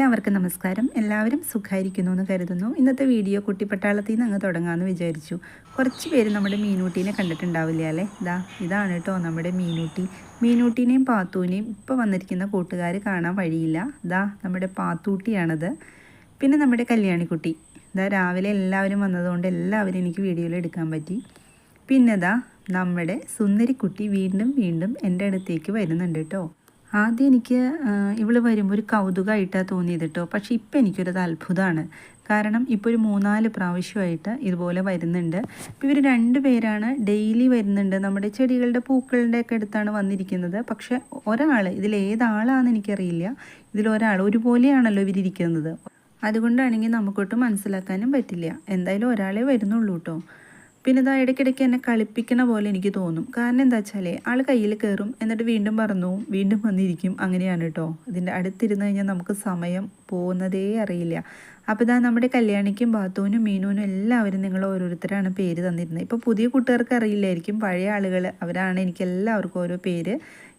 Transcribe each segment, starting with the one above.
എല്ലാവർക്കും നമസ്കാരം. എല്ലാവരും സുഖമായിരിക്കുന്നു എന്ന് കരുതുന്നു. ഇന്നത്തെ വീഡിയോ കുട്ടിപ്പട്ടാളത്തിൽ നിന്ന് അങ്ങ് തുടങ്ങാമെന്ന് വിചാരിച്ചു. കുറച്ച് പേര് നമ്മുടെ മീനൂട്ടീനെ കണ്ടിട്ടുണ്ടാവില്ല അല്ലേ? ഇതാ ഇതാണ് കേട്ടോ നമ്മുടെ മീനൂട്ടി. മീനൂട്ടീനെയും പാത്തൂനെയും ഇപ്പോൾ വന്നിരിക്കുന്ന കൂട്ടുകാർ കാണാൻ വഴിയില്ല. ഇതാ നമ്മുടെ പാത്തൂട്ടിയാണത്. പിന്നെ നമ്മുടെ കല്യാണിക്കുട്ടി. ഇതാ രാവിലെ എല്ലാവരും വന്നതുകൊണ്ട് എല്ലാവരും എനിക്ക് വീഡിയോയിൽ എടുക്കാൻ പറ്റി. പിന്നെ ഇതാ നമ്മുടെ സുന്ദരിക്കുട്ടി വീണ്ടും വീണ്ടും എന്റെ അടുത്തേക്ക് വരുന്നുണ്ട് കേട്ടോ. ആദ്യം എനിക്ക് ഇവൾ വരുമ്പോൾ ഒരു കൗതുകമായിട്ടാണ് തോന്നിയത് കേട്ടോ പക്ഷേ ഇപ്പം എനിക്കൊരു അത്ഭുതമാണ് കാരണം ഇപ്പോൾ ഒരു മൂന്നാൽ പ്രാവശ്യമായിട്ട് ഇതുപോലെ വരുന്നുണ്ട്. ഇപ്പോൾ ഇവർ രണ്ട് പേരാണ് ഡെയിലി വരുന്നുണ്ട്. നമ്മുടെ ചെടികളുടെ പൂക്കളുടെ ഒക്കെ അടുത്താണ് വന്നിരിക്കുന്നത്. പക്ഷേ ഒരാൾ ഇതിൽ ഏതാളാണെന്ന് എനിക്കറിയില്ല. ഇതിലൊരാൾ ഒരുപോലെയാണല്ലോ ഇവരിയ്ക്കുന്നത് അതുകൊണ്ടാണെങ്കിൽ നമുക്കൊട്ടും മനസ്സിലാക്കാനും പറ്റില്ല. എന്തായാലും ഒരാളെ വരുന്നുള്ളൂ കേട്ടോ പിന്നെ ഇതാ ഇടയ്ക്കിടയ്ക്ക് എന്നെ കളിപ്പിക്കണ പോലെ എനിക്ക് തോന്നും. കാരണം എന്താ വെച്ചാൽ ആൾ കയ്യിൽ കയറും എന്നിട്ട് വീണ്ടും പറന്നു വീണ്ടും വന്നിരിക്കും. അങ്ങനെയാണ് കേട്ടോ ഇതിന്റെ അടുത്തിരുന്ന് കഴിഞ്ഞാൽ നമുക്ക് സമയം പോകുന്നതേ അറിയില്ല. അപ്പോൾ ഇതാ നമ്മുടെ കല്യാണിക്കും ബാത്തുവിനും മീനുവിനും എല്ലാവരും നിങ്ങൾ ഓരോരുത്തരാണ് പേര് തന്നിരുന്നത്. ഇപ്പോൾ പുതിയ കുട്ടികൾക്ക് അറിയില്ലായിരിക്കും. പഴയ ആളുകൾ അവരാണ് എനിക്ക് എല്ലാവർക്കും ഓരോ പേര്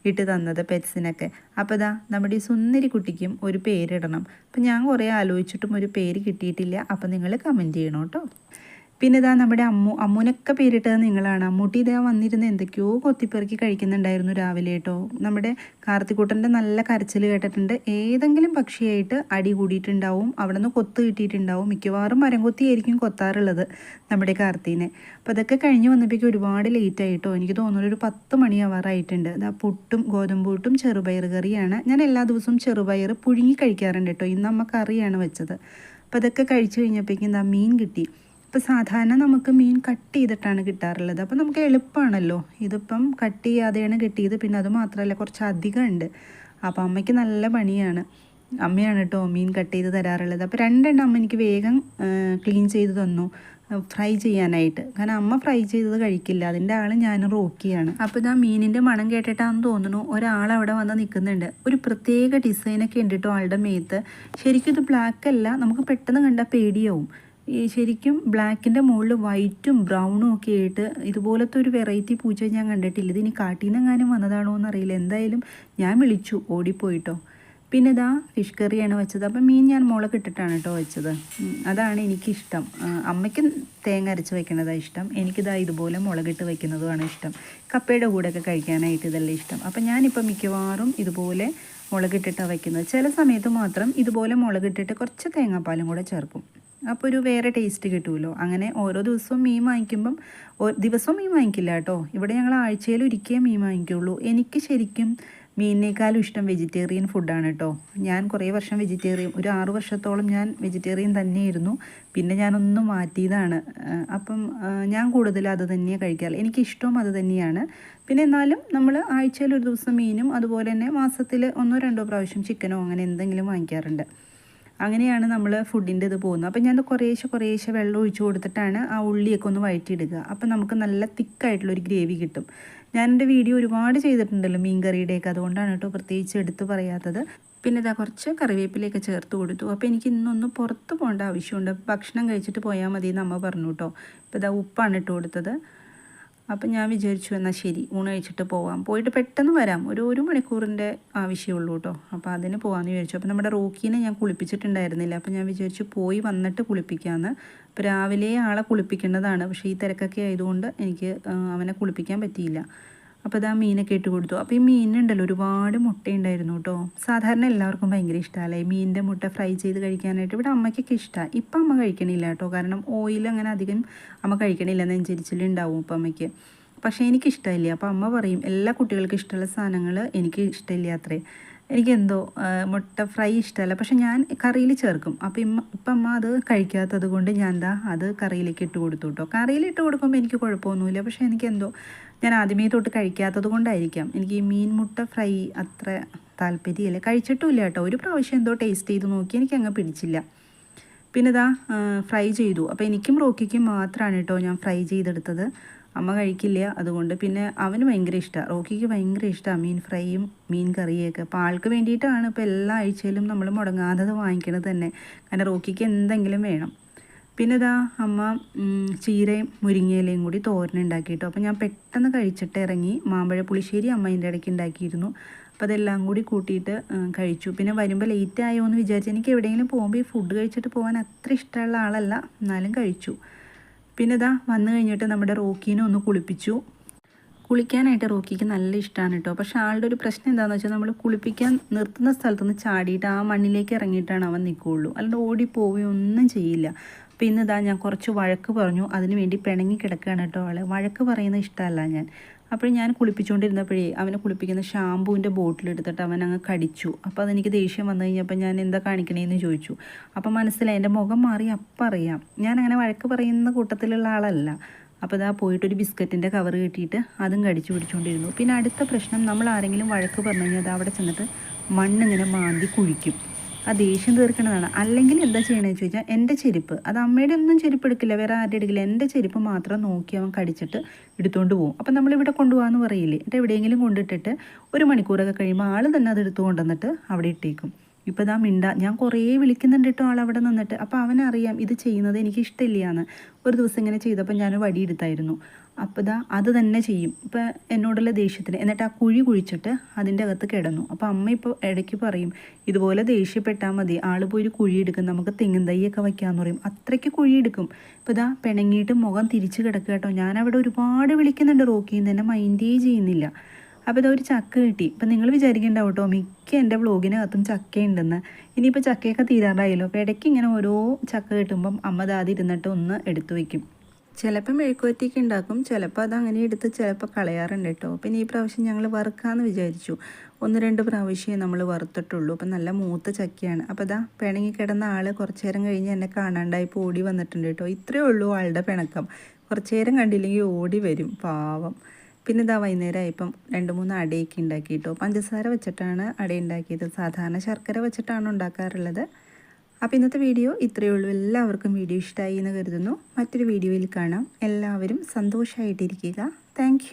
ഇട്ട് തന്നത് പെറ്റ്സിനൊക്കെ. അപ്പോൾ ഇതാ നമ്മുടെ ഈ സുന്ദരി കുട്ടിക്കും ഒരു പേരിടണം. അപ്പം ഞാൻ കുറേ ആലോചിച്ചിട്ടും ഒരു പേര് കിട്ടിയിട്ടില്ല. അപ്പം നിങ്ങൾ കമന്റ് ചെയ്യണം കേട്ടോ പിന്നെ ഇതാ നമ്മുടെ അമ്മു അമ്മുനൊക്കെ പേരിട്ടത് നിങ്ങളാണ്. അമ്മൂട്ടി ഇതാ വന്നിരുന്ന് എന്തൊക്കെയോ കൊത്തിപ്പെറുക്കി കഴിക്കുന്നുണ്ടായിരുന്നു രാവിലെ കേട്ടോ. നമ്മുടെ കാർത്തിക്കൂട്ടന്റെ നല്ല കരച്ചിൽ കേട്ടിട്ടുണ്ട്. ഏതെങ്കിലും പക്ഷിയായിട്ട് അടി കൂടിയിട്ടുണ്ടാവും അവിടെ നിന്ന് കൊത്ത് കിട്ടിയിട്ടുണ്ടാവും. മിക്കവാറും മരം കൊത്തിയായിരിക്കും കൊത്താറുള്ളത് നമ്മുടെ കാർത്തീനെ. അപ്പോൾ അതൊക്കെ കഴിഞ്ഞ് വന്നപ്പോഴേക്കും ഒരുപാട് ലേറ്റ് ആയിട്ടോ എനിക്ക് തോന്നുന്നു ഒരു പത്ത് മണിയാവാറായിട്ടുണ്ട് അതാ പുട്ടും ഗോതമ്പൂട്ടും ചെറുപയർ കറിയാണ്. ഞാൻ എല്ലാ ദിവസവും ചെറുപയർ പുഴുങ്ങി കഴിക്കാറുണ്ട് കേട്ടോ. ഇന്ന് അമ്മ കറിയാണ് വെച്ചത്. അപ്പോൾ അതൊക്കെ കഴിച്ചു കഴിഞ്ഞപ്പോഴേക്കും എന്താ മീൻ കിട്ടി. ഇപ്പോൾ സാധാരണ നമുക്ക് മീൻ കട്ട് ചെയ്തിട്ടാണ് കിട്ടാറുള്ളത്. അപ്പോൾ നമുക്ക് എളുപ്പമാണല്ലോ ഇതിപ്പം കട്ട് ചെയ്യാതെയാണ് കിട്ടിയത്. പിന്നെ അത് മാത്രമല്ല കുറച്ച് അധികം ഉണ്ട്. അപ്പോൾ അമ്മയ്ക്ക് നല്ല പണിയാണ്. അമ്മയാണ് കേട്ടോ മീൻ കട്ട് ചെയ്ത് തരാറുള്ളത്. അപ്പോൾ രണ്ടെണ്ണം അമ്മ എനിക്ക് വേഗം ക്ലീൻ ചെയ്ത് തന്നു. ഫ്രൈ ചെയ്യാനായിട്ട്. കാരണം അമ്മ ഫ്രൈ ചെയ്തത് കഴിക്കില്ല. അതിന്റെ ആൾ ഞാൻ റോക്കിയാണ്. അപ്പോൾ ഇതാ മീനിന്റെ മണം കേട്ടിട്ടാണെന്ന് തോന്നുന്നു. ഒരാൾ അവിടെ വന്ന് നിൽക്കുന്നുണ്ട് ഒരു പ്രത്യേക ഡിസൈനൊക്കെ ഉണ്ട് കേട്ടോ ആളുടെ മേത്ത്. ശരിക്കും ഇത് ബ്ലാക്ക് അല്ല. നമുക്ക് പെട്ടെന്ന് കണ്ടാൽ പേടിയാവും. ഈ ശരിക്കും ബ്ലാക്കിന്റെ മുകളിൽ വൈറ്റും ബ്രൗണും ഒക്കെ ആയിട്ട് ഇതുപോലത്തെ ഒരു വെറൈറ്റി പൂച്ച ഞാൻ കണ്ടിട്ടില്ല. ഇതിനി കാട്ടീനെങ്ങാനും വന്നതാണോ എന്നറിയില്ല. എന്തായാലും ഞാൻ വിളിച്ചു. ഓടിപ്പോയിട്ടോ. പിന്നെ ഇതാ ഫിഷ് കറിയാണ് വെച്ചത്. അപ്പം മീൻ ഞാൻ മുളക് ഇട്ടിട്ടാണ് കേട്ടോ വെച്ചത്. അതാണ് എനിക്കിഷ്ടം. അമ്മയ്ക്ക് തേങ്ങ അരച്ച് വയ്ക്കുന്നതാണ് ഇഷ്ടം. എനിക്കിതാ ഇതുപോലെ മുളകിട്ട് വെക്കുന്നതുമാണ് ഇഷ്ടം. കപ്പയുടെ കൂടെയൊക്കെ കഴിക്കാനായിട്ട് ഇതെല്ലാം ഇഷ്ടം. അപ്പം ഞാനിപ്പോൾ മിക്കവാറും ഇതുപോലെ മുളകിട്ടിട്ടാണ് വയ്ക്കുന്നത് ചില സമയത്ത് മാത്രം ഇതുപോലെ മുളകിട്ടിട്ട് കുറച്ച് തേങ്ങാപ്പാലും കൂടെ ചേർക്കും. അപ്പോൾ ഒരു വേറെ ടേസ്റ്റ് കിട്ടുമല്ലോ അങ്ങനെ ഓരോ ദിവസവും മീൻ വാങ്ങിക്കുമ്പം ദിവസവും മീൻ വാങ്ങിക്കില്ല കേട്ടോ. ഇവിടെ ഞങ്ങൾ ആഴ്ചയിൽ ഒരിക്കലേ മീൻ വാങ്ങിക്കുള്ളൂ. എനിക്ക് ശരിക്കും മീനിനേക്കാളും ഇഷ്ടം വെജിറ്റേറിയൻ ഫുഡാണ് കേട്ടോ. ഞാൻ കുറേ വർഷം വെജിറ്റേറിയൻ ഒരു ആറു വർഷത്തോളം ഞാൻ വെജിറ്റേറിയൻ തന്നെയായിരുന്നു. പിന്നെ ഞാനൊന്ന് മാറ്റിയതാണ്. അപ്പം ഞാൻ കൂടുതൽ അത് തന്നെയാണ് കഴിക്കാറ്. എനിക്കിഷ്ടവും അത് തന്നെയാണ്. പിന്നെ എന്നാലും നമ്മൾ ആഴ്ചയിൽ ഒരു ദിവസം മീനും അതുപോലെ തന്നെ മാസത്തിൽ ഒന്നോ രണ്ടോ പ്രാവശ്യം ചിക്കനോ അങ്ങനെ എന്തെങ്കിലും വാങ്ങിക്കാറുണ്ട്. അങ്ങനെയാണ് നമ്മൾ ഫുഡിന്റെ ഇത് പോകുന്നത്. അപ്പം ഞാൻ കുറേശ്ശെ കുറേശ്ശെ വെള്ളം ഒഴിച്ച് കൊടുത്തിട്ടാണ് ആ ഉള്ളിയൊക്കെ ഒന്ന് വഴറ്റിയിടുക അപ്പം നമുക്ക് നല്ല തിക്കായിട്ടുള്ളൊരു ഗ്രേവി കിട്ടും. ഞാൻ എന്റെ വീഡിയോ ഒരുപാട് ചെയ്തിട്ടുണ്ടല്ലോ മീൻ കറിയുടെയൊക്കെ അതുകൊണ്ടാണ് കേട്ടോ പ്രത്യേകിച്ച് എടുത്ത് പറയാത്തത്. പിന്നെ ഇതാ കുറച്ച് കറിവേപ്പിലയൊക്കെ ചേർത്ത് കൊടുത്തു. അപ്പോൾ എനിക്ക് ഇന്നൊന്ന് പുറത്ത് പോകേണ്ട ആവശ്യമുണ്ട്. ഭക്ഷണം കഴിച്ചിട്ട് പോയാൽ മതി എന്ന് അമ്മ പറഞ്ഞു കേട്ടോ. ഇപ്പോൾ ഇതാ ഉപ്പാണ് ഇട്ട് കൊടുത്തത്. അപ്പം ഞാൻ വിചാരിച്ചു എന്നാൽ ശരി ഊണ് കഴിച്ചിട്ട് പോവാം. പോയിട്ട് പെട്ടെന്ന് വരാം. ഒരു ഒരു മണിക്കൂറിന്റെ ആവശ്യമുള്ളൂ കേട്ടോ അപ്പോൾ അതിന് പോകാമെന്ന് വിചാരിച്ചു. അപ്പോൾ നമ്മുടെ റോക്കീനെ ഞാൻ കുളിപ്പിച്ചിട്ടുണ്ടായിരുന്നില്ല. അപ്പോൾ ഞാൻ വിചാരിച്ചു പോയി വന്നിട്ട് കുളിപ്പിക്കാമെന്ന് അപ്പോൾ രാവിലെ ആളെ കുളിപ്പിക്കേണ്ടതാണ്. പക്ഷേ ഈ തിരക്കൊക്കെ ആയതുകൊണ്ട് എനിക്ക് അവനെ കുളിപ്പിക്കാൻ പറ്റിയില്ല. അപ്പോൾ ഇതാ മീനൊക്കെ ഇട്ട് കൊടുത്തു. അപ്പോൾ ഈ മീനുണ്ടല്ലോ ഒരുപാട് മുട്ടയുണ്ടായിരുന്നു കേട്ടോ സാധാരണ എല്ലാവർക്കും ഭയങ്കര ഇഷ്ടമല്ലേ മീനിന്റെ മുട്ട ഫ്രൈ ചെയ്ത് കഴിക്കാനായിട്ട്. ഇവിടെ അമ്മയ്ക്കൊക്കെ ഇഷ്ടമാണ് ഇപ്പം അമ്മ കഴിക്കണില്ല കേട്ടോ കാരണം ഓയിൽ അങ്ങനെ അധികം അമ്മ കഴിക്കണില്ല. നെഞ്ചരിച്ചിലുണ്ടാവും ഇപ്പം അമ്മയ്ക്ക് പക്ഷേ എനിക്കിഷ്ടമില്ല. അപ്പോൾ അമ്മ പറയും എല്ലാ കുട്ടികൾക്കും ഇഷ്ടമുള്ള സാധനങ്ങൾ എനിക്ക് ഇഷ്ടമില്ല അത്രേ. എനിക്കെന്തോ മുട്ട ഫ്രൈ ഇഷ്ടമല്ല. പക്ഷെ ഞാൻ കറിയിൽ ചേർക്കും. അപ്പോൾ ഇമ്മ ഇപ്പം അമ്മ അത് കഴിക്കാത്തത് കൊണ്ട് ഞാൻ എന്താ അത് കറിയിലേക്ക് ഇട്ട് കൊടുത്തു കേട്ടോ കറിയിൽ ഇട്ട് കൊടുക്കുമ്പോൾ എനിക്ക് കുഴപ്പമൊന്നുമില്ല. പക്ഷേ എനിക്കെന്തോ ഞാൻ ആദ്യമേ തൊട്ട് കഴിക്കാത്തത് കൊണ്ടായിരിക്കാം. എനിക്ക് ഈ മീൻ മുട്ട ഫ്രൈ അത്ര താല്പര്യമില്ല. കഴിച്ചിട്ടുമില്ല കേട്ടോ. ഒരു പ്രാവശ്യം എന്തോ ടേസ്റ്റ് ചെയ്ത് നോക്കി എനിക്ക് അങ്ങ് പിടിച്ചില്ല. പിന്നെ ഇതാ ഫ്രൈ ചെയ്തു. അപ്പോൾ എനിക്കും റോക്കിക്കും മാത്രമാണ് കേട്ടോ ഞാൻ ഫ്രൈ ചെയ്തെടുത്തത്. അമ്മ കഴിക്കില്ല. അതുകൊണ്ട് പിന്നെ അവന് ഭയങ്കര ഇഷ്ടമാണ് റോക്കിക്ക് ഭയങ്കര ഇഷ്ടമാണ് മീൻ ഫ്രൈയും മീൻ കറിയൊക്കെ. അപ്പോൾ ആൾക്ക് വേണ്ടിയിട്ടാണ് ഇപ്പോൾ എല്ലാ ആഴ്ചയിലും നമ്മൾ മുടങ്ങാതെ വാങ്ങിക്കണത് തന്നെ. കാരണം റോക്കിക്ക് എന്തെങ്കിലും വേണം. പിന്നെ ഇതാ അമ്മ ചീരയും മുരിങ്ങയിലയും കൂടി തോരനുണ്ടാക്കിയിട്ടു അപ്പോൾ ഞാൻ പെട്ടെന്ന് കഴിച്ചിട്ട് ഇറങ്ങി മാമ്പഴ പുളിശ്ശേരി അമ്മ അതിന്റെ ഇടയ്ക്ക് ഉണ്ടാക്കിയിരുന്നു. അപ്പോൾ അതെല്ലാം കൂടി കൂട്ടിയിട്ട് കഴിച്ചു. പിന്നെ വരുമ്പോൾ ലേറ്റ് ആയോ എന്ന് വിചാരിച്ചു എനിക്ക് എവിടെയെങ്കിലും പോകുമ്പോൾ ഈ ഫുഡ് കഴിച്ചിട്ട് പോകാൻ അത്ര ഇഷ്ടമുള്ള ആളല്ല. എന്നാലും കഴിച്ചു. പിന്നെ ഇതാ വന്നു കഴിഞ്ഞിട്ട് നമ്മുടെ റോക്കീനെ ഒന്ന് കുളിപ്പിച്ചു. കുളിക്കാനായിട്ട് റോക്കിക്ക് നല്ല ഇഷ്ടമാണ് കേട്ടോ പക്ഷേ ആളുടെ ഒരു പ്രശ്നം എന്താണെന്ന് വെച്ചാൽ നമ്മൾ കുളിപ്പിക്കാൻ നിർത്തുന്ന സ്ഥലത്തുനിന്ന് ചാടിയിട്ട് ആ മണ്ണിലേക്ക് ഇറങ്ങിയിട്ടാണ് അവൻ നിൽക്കുകയുള്ളൂ അല്ലാണ്ട് ഓടിപ്പോവുകയോ ഒന്നും ചെയ്യില്ല. അപ്പോൾ ഇന്ന് ഇതാ ഞാൻ കുറച്ച് വഴക്ക് പറഞ്ഞു. അതിന് വേണ്ടി പിണങ്ങി കിടക്കുകയാണ് കേട്ടോ അവളെ വഴക്ക് പറയുന്നത് ഇഷ്ടമല്ല ഞാൻ. അപ്പോൾ ഞാൻ കുളിപ്പിച്ചുകൊണ്ടിരുന്നപ്പോഴേ അവനെ കുളിപ്പിക്കുന്ന ഷാമ്പൂവിന്റെ ബോട്ടിലെടുത്തിട്ട് അവൻ അങ്ങ് കടിച്ചു. അപ്പോൾ അതെനിക്ക് ദേഷ്യം വന്നു കഴിഞ്ഞപ്പോൾ ഞാൻ എന്താ കാണിക്കണേന്ന് ചോദിച്ചു. അപ്പോൾ മനസ്സിലായി എന്റെ മുഖം മാറി അപ്പം അറിയാം. ഞാൻ അങ്ങനെ വഴക്ക് പറയുന്ന കൂട്ടത്തിലുള്ള ആളല്ല. അപ്പോൾ ഇതാ പോയിട്ടൊരു ബിസ്ക്കറ്റിന്റെ കവർ കിട്ടിയിട്ട് അതും കടിച്ചു പിടിച്ചുകൊണ്ടിരുന്നു. പിന്നെ അടുത്ത പ്രശ്നം നമ്മൾ ആരെങ്കിലും വഴക്ക് പറഞ്ഞു കഴിഞ്ഞാൽ അത് അവിടെ ചെന്നിട്ട് മണ്ണിങ്ങനെ മാന്തി കുഴിക്കും. ആ ദേഷ്യം തീർക്കണതാണ്. അല്ലെങ്കിൽ എന്താ ചെയ്യണമെന്ന് ചോദിച്ചാൽ എന്റെ ചെരുപ്പ് അത് അമ്മയുടെ ഒന്നും ചെരുപ്പ് എടുക്കില്ല വേറെ ആരുടെ എടുക്കില്ല എന്റെ ചെരുപ്പ് മാത്രം നോക്കി അവൻ കടിച്ചിട്ട് എടുത്തുകൊണ്ട് പോകും അപ്പം നമ്മളിവിടെ കൊണ്ടുപോകാമെന്ന് പറയില്ലേ? എന്നിട്ട് എവിടെയെങ്കിലും കൊണ്ടിട്ടിട്ട് ഒരു മണിക്കൂറൊക്കെ കഴിയുമ്പോൾ ആൾ തന്നെ അത് എടുത്തു കൊണ്ടുവന്നിട്ട് അവിടെ ഇട്ടേക്കും. ഇപ്പോൾ ഇതാ മിണ്ട ഞാൻ കുറേ വിളിക്കുന്നുണ്ട് കേട്ടോ അവിടെ നിന്നിട്ട്. അപ്പോൾ അവനറിയാം ഇത് ചെയ്യുന്നത് എനിക്ക് ഇഷ്ടമില്ലയെന്ന് ഒരു ദിവസം ഇങ്ങനെ ചെയ്തപ്പോൾ ഞാൻ വടി എടുത്തായിരുന്നു. അപ്പോൾ ഇതാ അത് തന്നെ ചെയ്യും. ഇപ്പോൾ എന്നോടുള്ള ദേഷ്യത്തിന് എന്നിട്ട് ആ കുഴി കുഴിച്ചിട്ട് അതിന്റെ അകത്ത് കിടന്നു. അപ്പോൾ അമ്മ ഇപ്പോൾ ഇടയ്ക്ക് പറയും ഇതുപോലെ ദേഷ്യപ്പെട്ടാൽ മതി. ആൾ പോയി ഒരു കുഴി എടുക്കും. നമുക്ക് തെങ്ങിൻ തൈയൊക്കെ വയ്ക്കാമെന്ന് പറയും. അത്രയ്ക്ക് കുഴി എടുക്കും. ഇപ്പോൾ ഇതാ പിണങ്ങിയിട്ട് മുഖം തിരിച്ച് കിടക്കുക കേട്ടോ. ഞാൻ അവിടെ ഒരുപാട് വിളിക്കുന്നുണ്ട് റോക്കിയിൽ നിന്ന്. എന്നെ മൈൻഡേ ചെയ്യുന്നില്ല. അപ്പോൾ ഇതൊരു ചക്ക കിട്ടി. ഇപ്പം നിങ്ങൾ വിചാരിക്കേണ്ടാവും കേട്ടോ മിക്ക എന്റെ വ്ളോഗിനകത്തും ചക്കയുണ്ടെന്ന്. ഇനിയിപ്പോൾ ചക്കയൊക്കെ തീരാറായല്ലോ. അപ്പോൾ ഇടയ്ക്ക് ഇങ്ങനെ ഓരോ ചക്ക കിട്ടുമ്പം അമ്മ ദാതി ഇരുന്നിട്ട് ഒന്ന് എടുത്തു വയ്ക്കും. ചിലപ്പോൾ മെഴുക്കുവറ്റിക്ക് ഉണ്ടാക്കും ചിലപ്പോൾ അത് അങ്ങനെ എടുത്ത് ചിലപ്പോൾ കളയാറുണ്ട് കേട്ടോ. പിന്നെ ഈ പ്രാവശ്യം ഞങ്ങൾ വറുക്കാമെന്ന് വിചാരിച്ചു. ഒന്ന് രണ്ട് പ്രാവശ്യമേ നമ്മൾ വറുത്തിട്ടുള്ളൂ. അപ്പം നല്ല മൂത്ത ചക്കയാണ്. അപ്പോൾ ഇതാ പിണങ്ങി കിടന്ന ആൾ കുറച്ച് നേരം കഴിഞ്ഞ് എന്നെ കാണാണ്ടായപ്പോൾ ഓടി വന്നിട്ടുണ്ട് കേട്ടോ. ഇത്രയേ ഉള്ളൂ ആളുടെ പിണക്കം. കുറച്ച് നേരം കണ്ടില്ലെങ്കിൽ ഓടി വരും. പാവം. പിന്നെ ഇതാ വൈകുന്നേരം ആയപ്പം രണ്ട് മൂന്ന് അടയൊക്കെ ഉണ്ടാക്കി കേട്ടോ. പഞ്ചസാര വെച്ചിട്ടാണ് അട ഉണ്ടാക്കിയത്. സാധാരണ ശർക്കര വെച്ചിട്ടാണ് ഉണ്ടാക്കാറുള്ളത്. അപ്പോൾ ഇന്നത്തെ വീഡിയോ ഇത്രയേ ഉള്ളൂ. എല്ലാവർക്കും വീഡിയോ ഇഷ്ടമായി എന്ന് കരുതുന്നു. മറ്റൊരു വീഡിയോയിൽ കാണാം. എല്ലാവരും സന്തോഷമായിട്ടിരിക്കുക താങ്ക്